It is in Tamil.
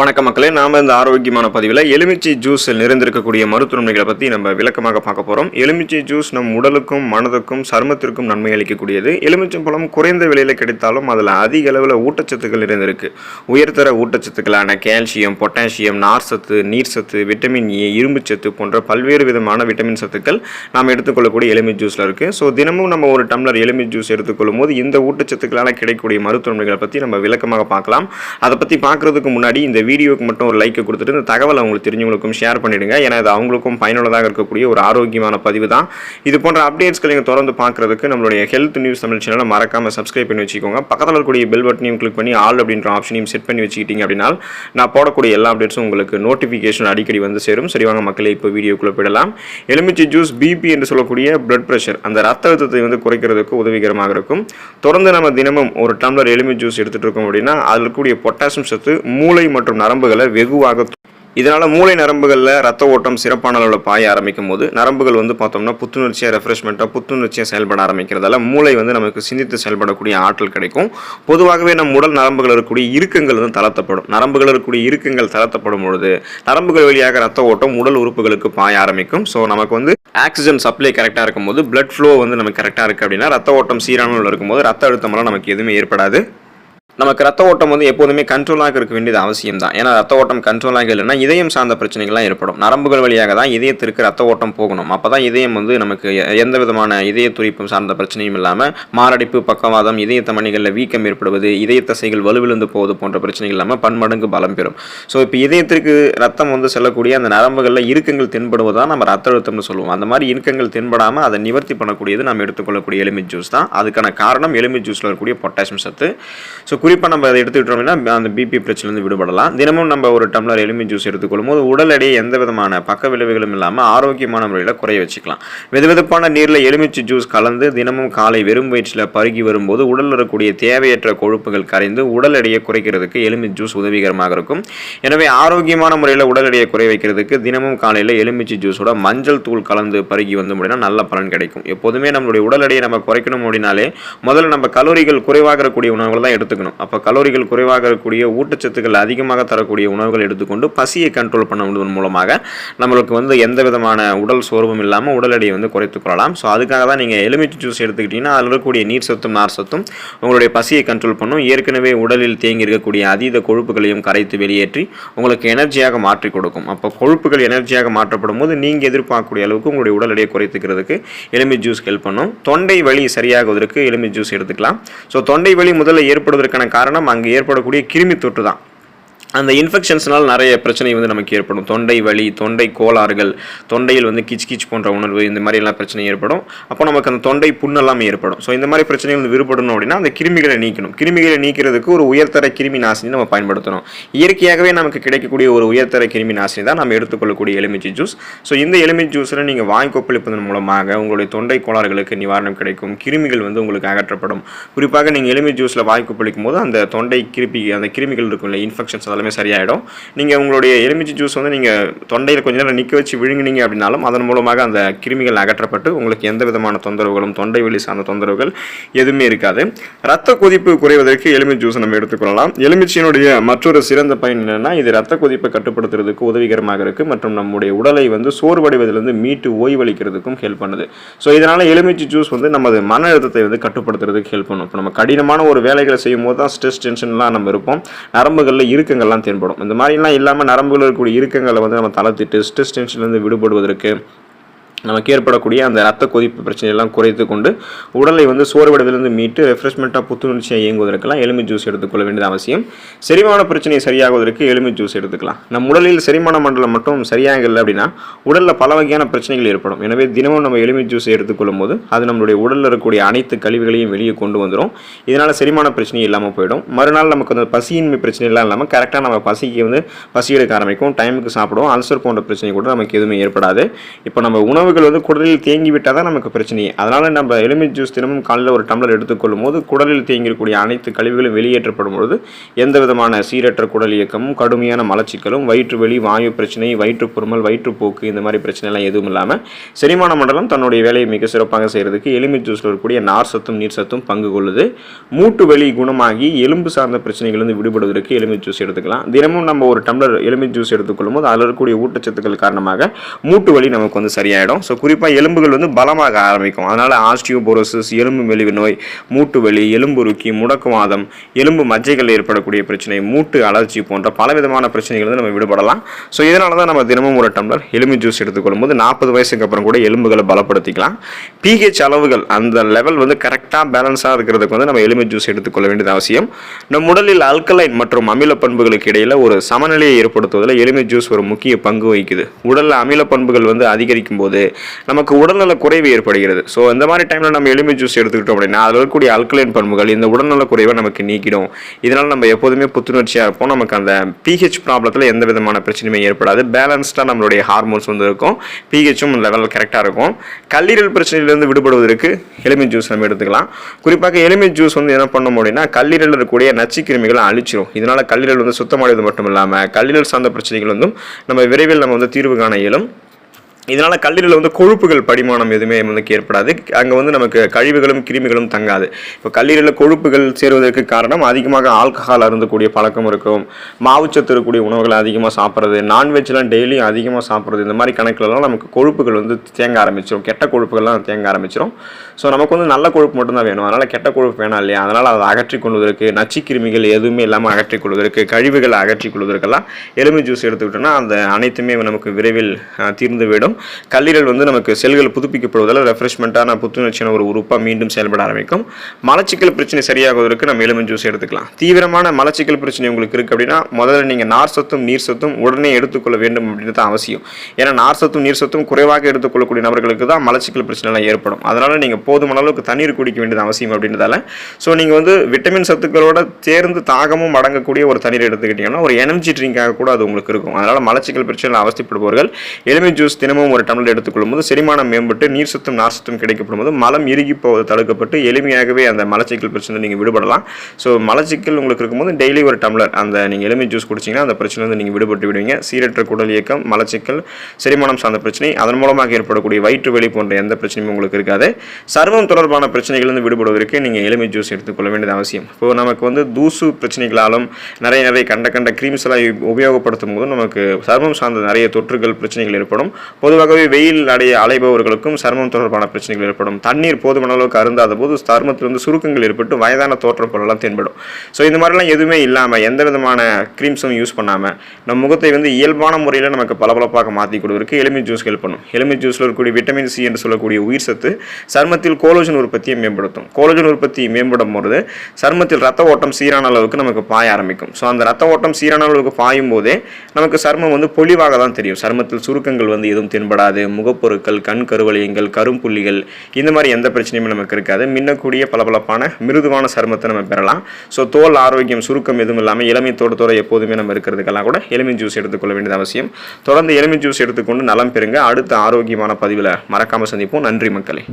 வணக்க மக்களே நாம இந்த ஆரோக்கியமான பதிவில் எலுமிச்சை ஜூஸில் நிறைந்திருக்கக்கூடிய மருத்துவமனைகளை பற்றி நம்ம விளக்கமாக பார்க்க போகிறோம் எலுமிச்சை ஜூஸ் நம் உடலுக்கும் மனதுக்கும் சருமத்திற்கும் நன்மை அளிக்கக்கூடியது. எலுமிச்சை பழம் குறைந்த விலையில் கிடைத்தாலும் அதில் அதிக அளவில் ஊட்டச்சத்துக்கள் நிறைந்திருக்கு. உயர்தர ஊட்டச்சத்துக்களான கால்சியம் பொட்டாசியம் நார்சத்து நீர்சத்து விட்டமின் ஏ இரும்புச்சத்து போன்ற பல்வேறு விதமான விட்டமின் சத்துக்கள் நாம் எடுத்துக்கொள்ளக்கூடிய எலுமி ஜூஸில் இருக்குது ஸோ தினமும் நம்ம ஒரு டம்ளர் எலுமி ஜூஸ் எடுத்துக்கொள்ளும் போது இந்த ஊட்டச்சத்துக்களால் கிடைக்கக்கூடிய மருத்துவமனைகளை பற்றி நம்ம விளக்கமாக பார்க்கலாம். அதை பற்றி பார்க்குறதுக்கு முன்னாடி இந்த வீடியோக்கு மட்டும் ஒரு லைக்கை கொடுத்துட்டு இந்த தகவலை அவங்களுக்கு தெரிஞ்சவங்களுக்கும் ஷேர் பண்ணிடுங்க. ஏன்னா இது அவங்களுக்கும் பயனுள்ளதாக இருக்கக்கூடிய ஒரு ஆரோக்கியமான பதிவு தான். இது போன்ற அப்டேட்ஸ்களை நீங்கள் தொடர்ந்து பார்க்குறதுக்கு நம்மளுடைய ஹெல்த் நியூஸ் தமிழ் சேனலை மறக்காமல் சப்ஸ்கிரைப் பண்ணி வச்சுக்கோங்க. பக்கத்தில் இருக்கக்கூடிய பெல் பட்டனையும் கிளிக் பண்ணி ஆல் அப்படின்ற ஆப்ஷனையும் செட் பண்ணி வச்சுக்கிட்டீங்க அப்படின்னா நான் போடக்கூடிய எல்லா அப்டேட்ஸும் உங்களுக்கு நோட்டிஃபிகேஷன் அடிக்கடி வந்து சேரும். சரி வாங்க இப்போ வீடியோக்குள்ளே போயிடலாம். எலுமிச்சை ஜூஸ் பிபி என்று சொல்லக்கூடிய பிளட் ப்ரெஷர் அந்த ரத்த அழுத்தத்தை வந்து குறைக்கிறதுக்கு உதவிகரமாக இருக்கும். தொடர்ந்து நம்ம தினமும் ஒரு டம்ளர் எலுமி ஜூஸ் எடுத்துகிட்டு இருக்கோம் அப்படின்னா அதில் இருக்கக்கூடிய பொட்டாசியம் சத்து மூளை மற்றும் நரம்புகளை வெகுவாக இதனால் மூளை நரம்புகளில் ரத்த ஓட்டம் சிறப்பான அளவில் பாய ஆரம்பிக்கும் போது நரம்புகள் வந்து பார்த்தோம்னா புத்துணர்ச்சியாக ரெஃப்ரெஷ்மெண்ட்டாக புத்துணர்ச்சியாக செயல்பட ஆரம்பிக்கிறதால மூளை வந்து நமக்கு சிந்தித்து செயல்படக்கூடிய ஆற்றல் கிடைக்கும். பொதுவாகவே நம் உடல் நரம்புகள் இருக்கக்கூடிய இறுக்கங்கள் வந்து தளர்த்தப்படும். நரம்புகள் இருக்கக்கூடிய இறுக்கங்கள் தளர்த்தப்படும் பொழுது நரம்புகள் வழியாக ரத்த ஓட்டம் உடல் உறுப்புகளுக்கு பாய ஆரம்பிக்கும். ஸோ நமக்கு வந்து ஆக்சிஜன் சப்ளை கரெக்டாக இருக்கும்போது பிளட் ஃப்ளோ வந்து நமக்கு கரெக்டாக இருக்குது அப்படின்னா ரத்த ஓட்டம் சீரான இருக்கும்போது ரத்த அழுத்தமெல்லாம் நமக்கு எதுவுமே ஏற்படாது. நமக்கு ரத்த ஓட்டம் வந்து எப்போதுமே கண்ட்ரோலாக இருக்க வேண்டியது அவசியம் தான் ஏன்னா ரத்த ஓட்டம் கண்ட்ரோலாக இல்லைன்னா இதயம் சார்ந்த பிரச்சனைகள்லாம் ஏற்படும். நரம்புகள் வழியாக தான் இதயத்திற்கு ரத்த ஓட்டம் போகணும். அப்போ தான் இதயம் வந்து நமக்கு எந்த விதமான இதய துடிப்பும் சார்ந்த பிரச்சனையும் இல்லாமல் மாரடைப்பு பக்கவாதம் இதய மணிகளில் வீக்கம் ஏற்படுவது இதய தசைகள் வலுவிழந்து போவது போன்ற பிரச்சனைகள் இல்லாமல் பன்மடங்கு பலம் பெறும். ஸோ இப்போ இதயத்திற்கு ரத்தம் வந்து செல்லக்கூடிய அந்த நரம்புகளில் இறுக்கங்கள் தென்படுவதான் நம்ம ரத்த அழுத்தம்னு சொல்லுவோம். அந்த மாதிரி இறுக்கங்கள் தென்படாமல் அதை நிவர்த்தி பண்ணக்கூடியது நம்ம எடுத்துக்கொள்ளக்கூடிய எலுமிச் ஜூஸ் தான். அதுக்கான காரணம் எலுமிச் ஜூஸில் இருக்கக்கூடிய பொட்டாசியம் சத்து. ஸோ குறிப்பாக நம்ம அதை எடுத்துக்கிட்டோம் அப்படின்னா அந்த பிபி பிரச்சனைலேருந்து விடுபடலாம். தினமும் நம்ம ஒரு டம்ளர் எலுமி ஜூஸ் எடுத்துக்கொள்ளும் போது உடல் எடையை எந்த விதமான பக்க விளைவுகளும் இல்லாமல் ஆரோக்கியமான முறையில் குறைய வச்சுக்கலாம். வெதுவெதுப்பான நீரில் எலுமிச்சை ஜூஸ் கலந்து தினமும் காலை வெறும் வயிற்றில் பருகி வரும்போது உடலில் இருக்கக்கூடிய தேவையற்ற கொழுப்புகள் கரைந்து உடல் எடையை குறைக்கிறதுக்கு எலுமிச்சை ஜூஸ் உதவிகரமாக இருக்கும். எனவே ஆரோக்கியமான முறையில் உடல் எடையை குறை வைக்கிறதுக்கு தினமும் காலையில் எலுமிச்சை ஜூஸோட மஞ்சள் தூள் கலந்து பருகி வந்து அப்படின்னா நல்ல பலன் கிடைக்கும். எப்போதுமே நம்மளுடைய உடல் எடையை நம்ம குறைக்கணும் அப்படின்னாலே முதல்ல நம்ம கலோரிகள் குறைவாக இருக்கக்கூடிய உணவுகள் தான் எடுத்துக்கணும். அப்போ கலோரிகள் குறைவாக இருக்கக்கூடிய ஊட்டச்சத்துக்கள் அதிகமாக தரக்கூடிய உணவுகள் எடுத்துக்கொண்டு பசியை கண்ட்ரோல் பண்ணுவதன் மூலமாக நம்மளுக்கு வந்து எந்த விதமான உடல் சோர்வும் இல்லாமல் உடல் எடையை வந்து குறைத்துக் கொள்ளலாம். ஸோ அதுக்காக தான் நீங்கள் எலுமிச்சை ஜூஸ் எடுத்துக்கிட்டிங்கன்னா அதில் இருக்கக்கூடிய நீர் சத்தும் நார் சத்தும் உங்களுடைய பசியை கண்ட்ரோல் பண்ணும். ஏற்கனவே உடலில் தேங்கி இருக்கக்கூடிய அதீத கொழுப்புகளையும் கரைத்து வெளியேற்றி உங்களுக்கு எனர்ஜியாக மாற்றி கொடுக்கும். அப்போ கொழுப்புகள் எனர்ஜியாக மாற்றப்படும் போது நீங்கள் எதிர்பார்க்கக்கூடிய அளவுக்கு உங்களுடைய உடல் எடையை குறைத்துக்கிறதுக்கு எலுமிச்சை ஜூஸ் ஹெல்ப் பண்ணும். தொண்டை வலி சரியாகுவதற்கு எலுமி ஜூஸ் எடுத்துக்கலாம். ஸோ தொண்டை வலி முதல்ல ஏற்படுவதற்கான காரணம் அங்கே ஏற்படக்கூடிய கிருமி தொற்று தான் அந்த இன்ஃபெக்ஷன்ஸ்னால் நிறைய பிரச்சனை வந்து நமக்கு ஏற்படும். தொண்டை வலி தொண்டை கோளாறுகள் தொண்டையில் வந்து கிச் கிச் போன்ற உணர்வு இந்த மாதிரிலாம் பிரச்சனை ஏற்படும். அப்போ நமக்கு அந்த தொண்டை புண்ணெல்லாம் ஏற்படும். ஸோ இந்த மாதிரி பிரச்சனைகள் வந்து விடுபடணும் அப்படின்னா அந்த கிருமிகளை நீக்கணும். கிருமிகளை நீக்கிறதுக்கு ஒரு உயர்தர கிருமி நாசினி நம்ம பயன்படுத்தணும். இயற்கையாகவே நமக்கு கிடைக்கக்கூடிய ஒரு உயர்தர கிருமி நாசினி தான் நம்ம எடுத்துக்கொள்ளக்கூடிய எலுமிச்சை ஜூஸ். ஸோ இந்த எலுமிச்சை ஜூஸில் நீங்கள் வாய் கொப்பளிப்பதன் மூலமாக உங்களுடைய தொண்டை கோளாறுகளுக்கு நிவாரணம் கிடைக்கும். கிருமிகள் வந்து உங்களுக்கு அகற்றப்படும். குறிப்பாக நீங்கள் எலுமிச்சை ஜூஸில் வாய் கொப்பளிக்கும் போது அந்த தொண்டை கிருப்பி அந்த கிருமிகள் இருக்கும் இல்லை இன்ஃபெக்ஷன்ஸ் அதெல்லாம் சரியாயிடும். நீங்கள் உங்களுடைய எலுமிச்சை ஜூஸ் வந்து நீங்கள் தொண்டையில் கொஞ்ச நேரம் நிற்க வச்சு விழுங்குனீங்க அப்படின்னாலும் அதன் மூலமாக அந்த கிருமிகள் அகற்றப்பட்டு உங்களுக்கு எந்த விதமான தொந்தரவுகளும் தொண்டை வலி சார்ந்த தொந்தரவுகள் எதுவுமே இருக்காது. ரத்த கொதிப்பு குறைவதற்கு எலுமிச்சை ஜூஸ் நம்ம எடுத்துக்கொள்ளலாம் எலுமிச்சையினுடைய மற்றொரு சிறந்த பயன் என்னென்னா இது ரத்த கொதிப்பை கட்டுப்படுத்துறதுக்கு உதவிகரமாக இருக்குது மற்றும் நம்முடைய உடலை வந்து சோர்வடைவதிலிருந்து மீட்டு ஓய்வளிக்கிறதுக்கும் ஹெல்ப் பண்ணுது. ஸோ இதனால எலுமிச்சை ஜூஸ் வந்து நமது மன அழுத்தத்தை வந்து கட்டுப்படுத்துறதுக்கு ஹெல்ப் பண்ணும். இப்போ நம்ம கடினமான ஒரு வேலைகளை செய்யும் போது தான் ஸ்ட்ரெஸ் டென்ஷன்லாம் நம்ம இருப்போம். நரம்புகளில் இறுக்கங்கள்லாம் தென்படும். இந்த மாதிரிலாம் இல்லாமல் நரம்புகள் இருக்கக்கூடிய இறுக்கங்களை வந்து நம்ம தளர்த்திட்டு ஸ்ட்ரெஸ் டென்ஷன்லேருந்து விடுபடுவதற்கு நமக்கு ஏற்படக்கூடிய அந்த ரத்த கொதிப்பு பிரச்சனையெல்லாம் குறைத்து கொண்டு உடலை வந்து சோர்வடைவிலிருந்து மீட்டு ரெஃப்ரெஷ்மெண்ட்டாக புத்துணர்ச்சியாக இயங்குவதற்கெல்லாம் எலுமி ஜூஸ் எடுத்துக்கொள்ள வேண்டியது அவசியம். செரிமான பிரச்சனையை சரியாகுவதற்கு எலுமி ஜூஸ் எடுத்துக்கலாம். நம் உடலில் செரிமான மண்டலம் மட்டும் சரியாக இல்லை அப்படின்னா உடலில் பல வகையான பிரச்சனைகள் ஏற்படும். எனவே தினமும் நம்ம எலுமி ஜூஸ் எடுத்துக்கொள்ளும் போது அது நம்மளுடைய உடலில் இருக்கக்கூடிய அனைத்து கழிவுகளையும் வெளியே கொண்டு வந்துடும் இதனால் செரிமான பிரச்சனை இல்லாமல் போயிடும். மறுநாள் நமக்கு அந்த பசியின்மை பிரச்சனைலாம் இல்லாமல் கரெக்டாக நம்ம பசிக்கு வந்து பசி எடுக்க ஆரம்பிக்கும். டைமுக்கு சாப்பிடுவோம். அல்சர் போன்ற பிரச்சனை கூட நமக்கு எதுவுமே ஏற்படாது. இப்போ நம்ம உணவு உணவுகள் வந்து குடலில் தேங்கி விட்டால் தான் நமக்கு பிரச்சனையே அதனால் நம்ம எலுமிச்சை ஜூஸ் தினமும் காலையில் ஒரு டம்ளர் எடுத்துக்கொள்ளும் போது குடலில் தேங்கியிருக்கக்கூடிய அனைத்து கழிவுகளும் வெளியேற்றப்படும் பொழுது எந்த விதமான சீரற்ற குடல் இயக்கமும் கடுமையான மலச்சிக்கலும் வயிற்று வெளி வாயு பிரச்சனை பொறுமல் வயிற்றுப்போக்கு இந்த மாதிரி பிரச்சனைலாம் எதுவும் இல்லாமல் செரிமான மண்டலம் தன்னுடைய வேலையை மிக சிறப்பாக செய்கிறதுக்கு எலுமிச்சை ஜூஸில் இருக்கக்கூடிய நார் சத்தும் நீர் சத்தும் பங்கு கொள்ளுது. மூட்டு வலி குணமாகி எலும்பு சார்ந்த பிரச்சனைகளிலிருந்து விடுபடுவதற்கு எலுமிச்சை ஜூஸ் எடுத்துக்கலாம். தினமும் நம்ம ஒரு டம்ளர் எலுமிச்சை ஜூஸ் எடுத்துக்கொள்ளும் போது அதில் இருக்கக்கூடிய ஊட்டச்சத்துக்கள் காரணமாக மூட்டு வலி நமக்கு வந்து சரியாயிடும். ஸோ குறிப்பாக எலும்புகள் வந்து பலமாக ஆரம்பிக்கும். அதனால் ஆஸ்டியோபோரோசிஸ் எலும்பு மெலிவு நோய் மூட்டு வலி எலும்புருக்கி முடக்குவாதம் எலும்பு மஜ்ஜைகள் ஏற்படக்கூடிய பிரச்சனை மூட்டு அலர்ஜி போன்ற பலவிதமான பிரச்சனைகள் வந்து நம்ம விடுபடலாம். ஸோ இதனால தான் நம்ம தினமும் ஒரு டம்ளர் எலும்பு ஜூஸ் எடுத்துக்கொள்ளும் போது நாற்பது வயசுக்கு அப்புறம் கூட எலும்புகளை பலப்படுத்திக்கலாம். பிஹெச் அளவுகள் அந்த லெவல் வந்து கரெக்டாக பேலன்ஸாக இருக்கிறதுக்கு வந்து நம்ம எலும்பு ஜூஸ் எடுத்துக்கொள்ள வேண்டியது அவசியம். நம் உடலில் அல்கலைன் மற்றும் அமில பண்புகளுக்கு இடையில் ஒரு சமநிலையை ஏற்படுத்துவதில் எலுமிச்சை ஜூஸ் ஒரு முக்கிய பங்கு வகிக்குது. உடலில் அமில பண்புகள் வந்து அதிகரிக்கும் போது நமக்கு உடல்நல குறைவு ஏற்படுகிறது. ஸோ இந்த மாதிரி டைமில் நம்ம எலுமிச்சை ஜூஸ் எடுத்துக்கிட்டோம் அப்படின்னா அதில் இருக்கக்கூடிய அல்கலைன் பண்புகள் இந்த உடல்நல குறைவை நமக்கு நீக்கிடும். இதனால் நம்ம எப்போதுமே புத்துணர்ச்சியாக இருப்போம். நமக்கு அந்த பிஹெச் ப்ராப்ளத்தில் எந்த விதமான பிரச்சனையுமே ஏற்படாது. பேலன்ஸ்டாக நம்மளுடைய ஹார்மோன்ஸ் வந்து இருக்கும். பிஹெச்சும் லெவல் கரெக்டாக இருக்கும். கல்லீரல் பிரச்சனையிலிருந்து விடுபடுவதற்கு எலுமிச்சை ஜூஸ் நம்ம எடுத்துக்கலாம். குறிப்பாக எலுமிச்சை ஜூஸ் வந்து என்ன பண்ணோம் அப்படின்னா கல்லீரலில் இருக்கக்கூடிய நச்சு கிருமிகளை அழிச்சிரும். இதனால் கல்லீரல் வந்து சுத்தமடைவது மட்டும் இல்லாமல் கல்லீரல் சார்ந்த பிரச்சனைகள் வந்து நம்ம விரைவில் நம்ம வந்து தீர்வு காண இயலும். இதனால் கல்லீரலில் வந்து கொழுப்புகள் படிமானம் எதுவுமே வந்து ஏற்படாது. அங்கே வந்து நமக்கு கழிவுகளும் கிருமிகளும் தங்காது. இப்போ கல்லீரலில் கொழுப்புகள் சேருவதற்கு காரணம் அதிகமாக ஆல்கஹால் அருந்தக்கூடிய பழக்கம் இருக்கும். மாவுச்சத்து இருக்கக்கூடிய உணவுகளை அதிகமாக சாப்பிட்றது நான்வெஜ்லாம் டெய்லியும் அதிகமாக சாப்பிட்றது இந்த மாதிரி கணக்கிலலாம் நமக்கு கொழுப்புகள் வந்து தேங்க ஆரம்பிச்சிடும் கெட்ட கொழுப்புகள்லாம் தேங்க ஆரம்பிச்சிடும் ஸோ நமக்கு வந்து நல்ல கொழுப்பு மட்டும்தான் வேணும். அதனால் கெட்ட கொழுப்பு வேணாம் இல்லையா? அதனால் அதை அகற்றிக் கொள்வதற்கு நச்சு கிருமிகள் எதுவுமே இல்லாமல் அகற்றிக் கொள்வதற்கு கழிவுகளை அகற்றிக் கொள்வதற்கெல்லாம் எலுமி ஜூஸ் எடுத்துக்கிட்டோம்னா அந்த அனைத்துமே நமக்கு விரைவில் தீர்ந்து விடும். கல்லீரல் வந்து நமக்கு செல்கள் புதுப்பிக்கப்படுவதால் ரெஃப்ரெஷ்மெண்ட்டான புத்துணர்ச்சியான ஒரு உறுப்பாக மீண்டும் செயல்பட ஆரம்பிக்கும். மலச்சிக்கல் பிரச்சனை சரியாகுவதற்கு நம்ம எலுமிச்சை ஜூஸ் எடுத்துக்கலாம். தீவிரமான மலச்சிக்கல் பிரச்சனை உங்களுக்கு இருக்குது அப்படின்னா முதல்ல நீங்கள் நார் சத்தும் நீர் சத்தும் உடனே எடுத்துக்கொள்ள வேண்டும் அப்படின்றது தான் அவசியம். ஏன்னா நார் சத்தும் நீர் சத்தும் குறைவாக எடுத்துக்கொள்ளக்கூடிய நபர்களுக்கு தான் மலச்சிக்கல் பிரச்சனைலாம் ஏற்படும். அதனால் நீங்கள் போதுமான அளவுக்கு தண்ணீர் குடிக்க வேண்டியது அவசியம் அப்படின்றதால. ஸோ நீங்கள் வந்து விட்டமின் சத்துக்களோட சேர்ந்து தாகமும் அடங்கக்கூடிய ஒரு தண்ணீர் எடுத்துக்கிட்டிங்கன்னா ஒரு எனர்ஜி ட்ரிங்காக கூட அது உங்களுக்கு இருக்கும். அதனால் மலச்சிக்கல் பிரச்சனை அவசியப்படுபவர்கள் எலுமிச்சை ஜூஸ் தினமும் ஒரு டம்ளர் எடுத்துக்கொள்ளும் போது செரிமானம் மேம்பட்டு நீர் சத்தும் நார் சத்தும் கிடைக்கப்படும் போது மலம் இறுகி போவது தடுக்கப்பட்டு எளிமையாகவே அந்த மலச்சிக்கல் பிரச்சனை நீங்கள் விடுபடலாம். ஸோ மலச்சிக்கல் உங்களுக்கு இருக்கும்போது டெய்லி ஒரு டம்ளர் அந்த நீங்கள் எலுமி ஜூஸ் குடிச்சிங்கன்னா அந்த பிரச்சனை வந்து நீங்கள் விடுபட்டு விடுவீங்க. சீரற்ற குடல் இயக்கம் மலச்சிக்கல் செரிமானம் சார்ந்த பிரச்சனை அதன் மூலமாக ஏற்படக்கூடிய வயிற்று வெளி போன்ற எந்த பிரச்சனையும் உங்களுக்கு இருக்காது. சர்வம் தொடர்பான பிரச்சனைகளிலிருந்து விடுபடுவதற்கு நீங்கள் எலுமிச்சை ஜூஸ் எடுத்துக்கொள்ள வேண்டியது அவசியம். இப்போ நமக்கு வந்து தூசு பிரச்சனைகளாலும் நிறைய நிறைய கண்ட கண்ட க்ரீம்ஸ் எல்லாம் உபயோகப்படுத்தும் போது நமக்கு சர்மம் சார்ந்த நிறைய தொற்றுகள் பிரச்சனைகள் ஏற்படும். பொதுவாகவே வெயில் அடைய அலைபவர்களுக்கும் சர்மம் தொடர்பான பிரச்சனைகள் ஏற்படும். தண்ணீர் போதுமான அளவுக்கு அருந்தாத போது சருமத்தில் வந்து சுருக்கங்கள் ஏற்பட்டு வயதான தோற்றம் போலலாம் தென்படும். ஸோ இந்த மாதிரிலாம் எதுவுமே இல்லாமல் எந்த விதமான க்ரீம்ஸும் யூஸ் பண்ணாமல் நம்ம முகத்தை வந்து இயல்பான முறையில் நமக்கு பளபளப்பாக மாற்றி கொடுவதற்கு எலுமி ஜூஸ் ஹெல்ப் பண்ணும். எலுமி ஜூஸில் இருக்கக்கூடிய விட்டமின் சி என்று சொல்லக்கூடிய உயிர் சத்து சருமத்தில் கோலோஜன் உற்பத்தியை மேம்படுத்தும். கோலோஜன் உற்பத்தி மேம்படும் பொழுது சருமத்தில் ரத்த ஓட்டம் சீரான அளவுக்கு நமக்கு பாய ஆரம்பிக்கும். ஸோ அந்த ரத்த ஓட்டம் சீரான அளவுக்கு பாயும் போதே நமக்கு சருமம் வந்து பொலிவாக தான் தெரியும். சருமத்தில் சுருக்கங்கள் வந்து எதுவும் தென்படாது. முகப்பொருட்கள் கண் கருவளையங்கள் கரும்புள்ளிகள் இந்த மாதிரி எந்த பிரச்சனையுமே நமக்கு இருக்காது. மின்னக்கூடிய பளபளப்பான மிருதுவான சருமத்தை நம்ம பெறலாம். ஸோ தோல் ஆரோக்கியம் சுருக்கம் எதுவும் இல்லாமல் இளமை தோட்டத்தோட எப்போதுமே நம்ம இருக்கிறதுக்கெல்லாம் கூட எலுமிச்சை ஜூஸ் எடுத்துக்கொள்ள வேண்டியது அவசியம். தொடர்ந்து எலுமிச்சை ஜூஸ் எடுத்துக்கொண்டு நலம் பெறுங்க. அடுத்த ஆரோக்கியமான பதிவில் மறக்காமல் சந்திப்போம். நன்றி மக்களே.